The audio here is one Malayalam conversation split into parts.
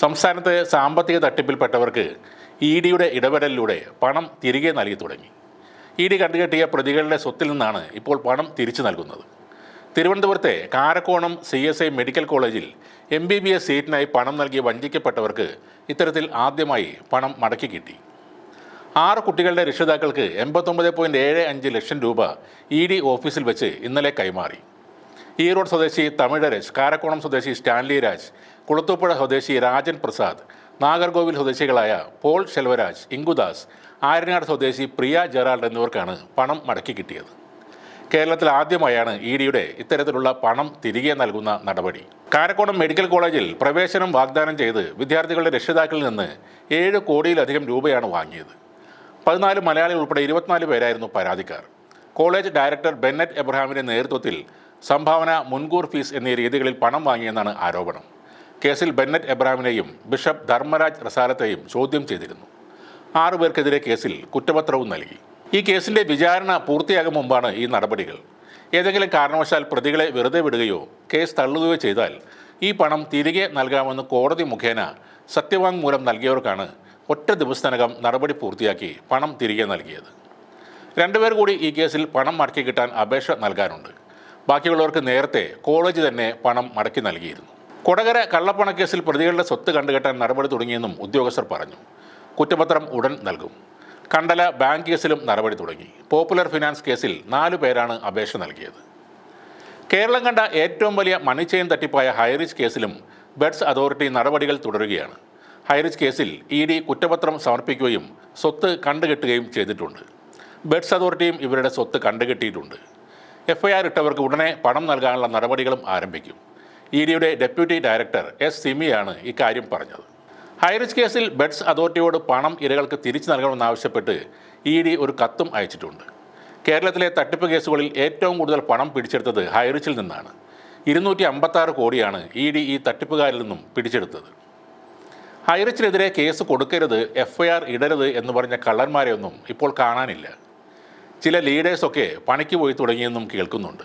സംസ്ഥാനത്ത് സാമ്പത്തിക തട്ടിപ്പിൽപ്പെട്ടവർക്ക് ഇ ഡിയുടെ ഇടപെടലിലൂടെ പണം തിരികെ നൽകി തുടങ്ങി. ഇ ഡി കണ്ടുകെട്ടിയ പ്രതികളുടെ സ്വത്തിൽ നിന്നാണ് ഇപ്പോൾ പണം തിരിച്ചു നൽകുന്നത്. തിരുവനന്തപുരത്തെ Karakonam C S I medical കോളേജിൽ എം ബി ബി എസ് സീറ്റിനായി പണം നൽകി വഞ്ചിക്കപ്പെട്ടവർക്ക് ഇത്തരത്തിൽ ആദ്യമായി പണം മടക്കി കിട്ടി. ആറ് കുട്ടികളുടെ രക്ഷിതാക്കൾക്ക് എൺപത്തൊമ്പത് പോയിന്റ് ഏഴ് അഞ്ച് ലക്ഷം രൂപ ഇ ഡി ഓഫീസിൽ വെച്ച് ഇന്നലെ കൈമാറി. ഈറോഡ് സ്വദേശി തമിഴരജ് കാരക്കോണം സ്വദേശി സ്റ്റാൻലി രാജ് കുളത്തൂപ്പുഴ സ്വദേശി രാജൻ പ്രസാദ് നാഗർകോവിൽ സ്വദേശികളായ പോൾ ശെൽവരാജ് ഇങ്കുദാസ് ആര്യനാട് സ്വദേശി പ്രിയ ജെറാൾഡ് എന്നിവർക്കാണ് പണം മടക്കി കിട്ടിയത്. കേരളത്തിൽ ആദ്യമായാണ് ഇ ഡിയുടെ ഇത്തരത്തിലുള്ള പണം തിരികെ നൽകുന്ന നടപടി. കാരക്കോണം മെഡിക്കൽ കോളേജിൽ പ്രവേശനം വാഗ്ദാനം ചെയ്ത് വിദ്യാർത്ഥികളുടെ രക്ഷിതാക്കളിൽ നിന്ന് ഏഴ് കോടിയിലധികം രൂപയാണ് വാങ്ങിയത്. പതിനാല് മലയാളികൾ ഉൾപ്പെടെ ഇരുപത്തിനാല് പേരായിരുന്നു പരാതിക്കാർ. കോളേജ് ഡയറക്ടർ ബെന്നറ്റ് എബ്രഹാമിന്റെ നേതൃത്വത്തിൽ സംഭാവന മുൻകൂർ ഫീസ് എന്നീ രീതികളിൽ പണം വാങ്ങിയെന്നാണ് ആരോപണം. കേസിൽ ബെന്നറ്റ് എബ്രാമിനെയും ബിഷപ്പ് ധർമ്മരാജ് റസാലത്തെയും ചോദ്യം ചെയ്തിരുന്നു. ആറുപേർക്കെതിരെ കേസിൽ കുറ്റപത്രവും നൽകി. ഈ കേസിന്റെ വിചാരണ പൂർത്തിയാകും മുമ്പാണ് ഈ നടപടികൾ. ഏതെങ്കിലും കാരണവശാൽ പ്രതികളെ വെറുതെ വിടുകയോ കേസ് തള്ളുകയോ ചെയ്താൽ ഈ പണം തിരികെ നൽകാമെന്ന് കോടതി മുഖേന സത്യവാങ്മൂലം നൽകിയവർക്കാണ് ഒറ്റ ദിവസത്തിനകം നടപടി പൂർത്തിയാക്കി പണം തിരികെ നൽകിയത്. രണ്ടുപേർ കൂടി ഈ കേസിൽ പണം മടക്കി കിട്ടാൻ അപേക്ഷ നൽകാനുണ്ട്. ബാക്കിയുള്ളവർക്ക് നേരത്തെ കോളേജ് തന്നെ പണം മടക്കി നൽകിയിരുന്നു. കൊടകര കള്ളപ്പണക്കേസിൽ പ്രതികളുടെ സ്വത്ത് കണ്ടുകെട്ടാൻ നടപടി തുടങ്ങിയെന്നും ഉദ്യോഗസ്ഥർ പറഞ്ഞു. കുറ്റപത്രം ഉടൻ നൽകും. കണ്ടല ബാങ്ക് കേസിലും നടപടി തുടങ്ങി. പോപ്പുലർ ഫിനാൻസ് കേസിൽ നാലു പേരാണ് അപേക്ഷ നൽകിയത്. കേരളം കണ്ട ഏറ്റവും വലിയ മണിച്ചെയിൻ ചെയിൻ തട്ടിപ്പായ ഹൈറിച്ച് കേസിലും ബെഡ്സ് അതോറിറ്റി നടപടികൾ തുടരുകയാണ്. ഹൈറിച്ച് കേസിൽ ഇ ഡി കുറ്റപത്രം സമർപ്പിക്കുകയും സ്വത്ത് കണ്ടുകെട്ടുകയും ചെയ്തിട്ടുണ്ട്. ബെഡ്സ് അതോറിറ്റിയും ഇവരുടെ സ്വത്ത് കണ്ടുകെട്ടിയിട്ടുണ്ട്. എഫ്ഐആർ ഇട്ടവർക്ക് ഉടനെ പണം നൽകാനുള്ള നടപടികളും ആരംഭിക്കും. ഇ ഡിയുടെ ഡെപ്യൂട്ടി ഡയറക്ടർ എസ് സിമിയാണ് ഇക്കാര്യം പറഞ്ഞത്. ഹൈറിച്ച് കേസിൽ ബെഡ്സ് അതോറിറ്റിയോട് പണം ഇരകൾക്ക് തിരിച്ചു നൽകണമെന്നാവശ്യപ്പെട്ട് ഇ ഡി ഒരു കത്തും അയച്ചിട്ടുണ്ട്. കേരളത്തിലെ തട്ടിപ്പ് കേസുകളിൽ ഏറ്റവും കൂടുതൽ പണം പിടിച്ചെടുത്തത് ഹൈറിച്ചിൽ നിന്നാണ്. ഇരുന്നൂറ്റി അമ്പത്താറ് കോടിയാണ് ഇ ഡി ഈ തട്ടിപ്പുകാരിൽ നിന്നും പിടിച്ചെടുത്തത്. ഹൈറിച്ചിനെതിരെ കേസ് കൊടുക്കരുത് എഫ്ഐആർ ഇടരുത് എന്ന് പറഞ്ഞ കള്ളന്മാരെയൊന്നും ഇപ്പോൾ കാണാനില്ല. ചില ലീഡേഴ്സൊക്കെ പണിക്ക് പോയി തുടങ്ങിയെന്നും കേൾക്കുന്നുണ്ട്.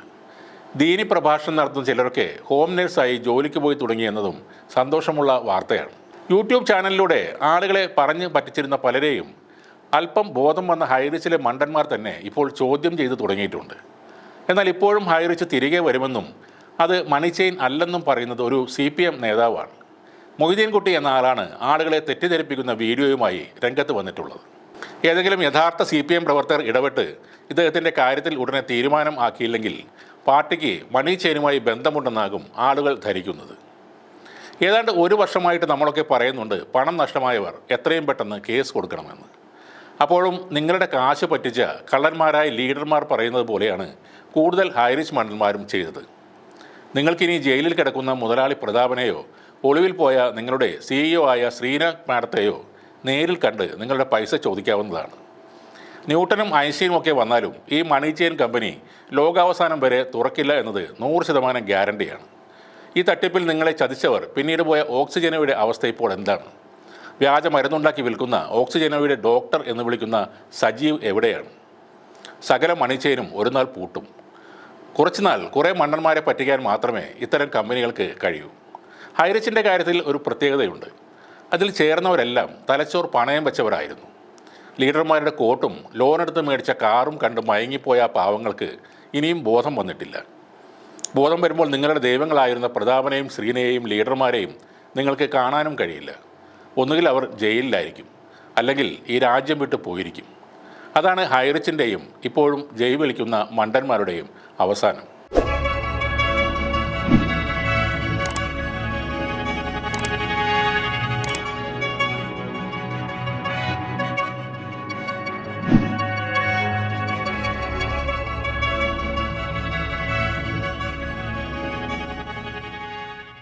ദീനി പ്രഭാഷണം നടത്തുന്ന ചിലരൊക്കെ ഹോം നേഴ്സായി ജോലിക്ക് പോയി തുടങ്ങിയെന്നതും സന്തോഷമുള്ള വാർത്തയാണ്. യൂട്യൂബ് ചാനലിലൂടെ ആളുകളെ പറഞ്ഞ് പറ്റിച്ചിരുന്ന പലരെയും അല്പം ബോധം വന്ന ഹൈറിച്ചിലെ മണ്ടന്മാർ തന്നെ ഇപ്പോൾ ചോദ്യം ചെയ്തു തുടങ്ങിയിട്ടുണ്ട്. എന്നാൽ ഇപ്പോഴും ഹൈറിച്ച് തിരികെ വരുമെന്നും അത് മണി ചെയിൻ അല്ലെന്നും പറയുന്നത് ഒരു സി പി എം നേതാവാണ്. മൊയ്തീൻകുട്ടി എന്ന ആളാണ് ആളുകളെ തെറ്റിദ്ധരിപ്പിക്കുന്ന വീഡിയോയുമായി രംഗത്ത് വന്നിട്ടുള്ളത്. ഏതെങ്കിലും യഥാർത്ഥ സി പി എം പ്രവർത്തകർ ഇടപെട്ട് ഇദ്ദേഹത്തിന്റെ കാര്യത്തിൽ ഉടനെ തീരുമാനം ആക്കിയില്ലെങ്കിൽ പാർട്ടിക്ക് മണി ചെയിനുമായി ബന്ധമുണ്ടെന്നാകും ആളുകൾ ധരിക്കുന്നത്. ഏതാണ്ട് ഒരു വർഷമായിട്ട് നമ്മളൊക്കെ പറയുന്നുണ്ട് പണം നഷ്ടമായവർ എത്രയും പെട്ടെന്ന് കേസ് കൊടുക്കണമെന്ന്. അപ്പോഴും നിങ്ങളുടെ കാശ് പറ്റിച്ച കള്ളന്മാരായ ലീഡർമാർ പറയുന്നത് പോലെയാണ് കൂടുതൽ ഹൈറിച്ച് മണ്ടന്മാരും ചെയ്തത്. നിങ്ങൾക്കിനി ജയിലിൽ കിടക്കുന്ന മുതലാളി പ്രതാപനെയോ ഒളിവിൽ പോയ നിങ്ങളുടെ സിഇഒ ആയ ശ്രീനാഥ് മാഡത്തെയോ നേരിൽ കണ്ട് നിങ്ങളുടെ പൈസ ചോദിക്കാവുന്നതാണ്. ന്യൂട്ടനും ഐൻസ്റ്റീനും ഒക്കെ വന്നാലും ഈ മണി ചെയിൻ കമ്പനി ലോകാവസാനം വരെ തുറക്കില്ല എന്നത് നൂറ് ശതമാനം ഗ്യാരണ്ടിയാണ്. ഈ തട്ടിപ്പിൽ നിങ്ങളെ ചതിച്ചവർ പിന്നീട് പോയ ഓക്സിജനോയുടെ അവസ്ഥ ഇപ്പോൾ എന്താണ്? വ്യാജ മരുന്നുണ്ടാക്കി വിൽക്കുന്ന ഓക്സിജനോയുടെ ഡോക്ടർ എന്ന് വിളിക്കുന്ന സജീവ് എവിടെയാണ്? സകല മണിച്ചേനും ഒരു നാൾ പൂട്ടും. കുറച്ചുനാൾ കുറേ മണ്ണന്മാരെ പറ്റിക്കാൻ മാത്രമേ ഇത്തരം കമ്പനികൾക്ക് കഴിയൂ. ഹൈറിച്ചിന്റെ കാര്യത്തിൽ ഒരു പ്രത്യേകതയുണ്ട്. അതിൽ ചേർന്നവരെല്ലാം തലച്ചോർ പണയം വെച്ചവരായിരുന്നു. ലീഡർമാരുടെ കോട്ടും ലോണെടുത്ത് മേടിച്ച കാറും കണ്ട് മയങ്ങിപ്പോയ പാവങ്ങൾക്ക് ഇനിയും ബോധം വന്നിട്ടില്ല. ബോധം വരുമ്പോൾ നിങ്ങളുടെ ദൈവങ്ങളായിരുന്ന പ്രതാപനെയും ശ്രീനെയും ലീഡർമാരെയും നിങ്ങൾക്ക് കാണാനും കഴിയില്ല. ഒന്നുകിൽ അവർ ജയിലിലായിരിക്കും അല്ലെങ്കിൽ ഈ രാജ്യം വിട്ടു പോയിരിക്കും. അതാണ് ഹൈറിച്ചിന്റെയും ഇപ്പോഴും ജയ് വിളിക്കുന്ന മണ്ടന്മാരുടെയും അവസാനം.